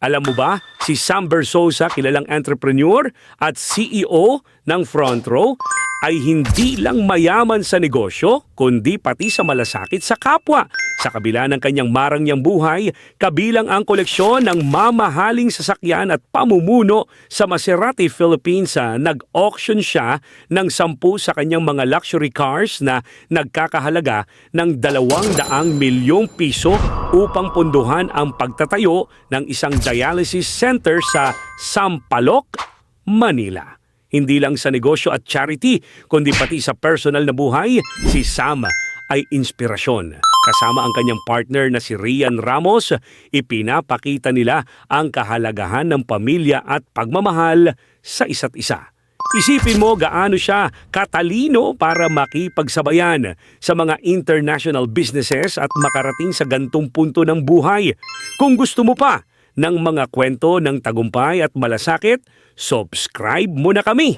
Alam mo ba, si Sam Bersosa, kilalang entrepreneur at CEO ng Front Row, ay hindi lang mayaman sa negosyo, kundi pati sa malasakit sa kapwa. Sa kabila ng kanyang marangyang buhay, kabilang ang koleksyon ng mamahaling sasakyan at pamumuno sa Maserati Philippines. Nag-auction siya ng sampu sa kanyang mga luxury cars na nagkakahalaga ng dalawang daang milyong piso upang punduhan ang pagtatayo ng isang dialysis center sa Sampaloc, Manila. Hindi lang sa negosyo at charity, kundi pati sa personal na buhay, si Sam ay inspirasyon. Kasama ang kanyang partner na si Rian Ramos, ipinapakita nila ang kahalagahan ng pamilya at pagmamahal sa isa't isa. Isipin mo gaano siya katalino para makipagsabayan sa mga international businesses at makarating sa gantong punto ng buhay. Kung gusto mo pa ng mga kwento ng tagumpay at malasakit, subscribe mo na kami.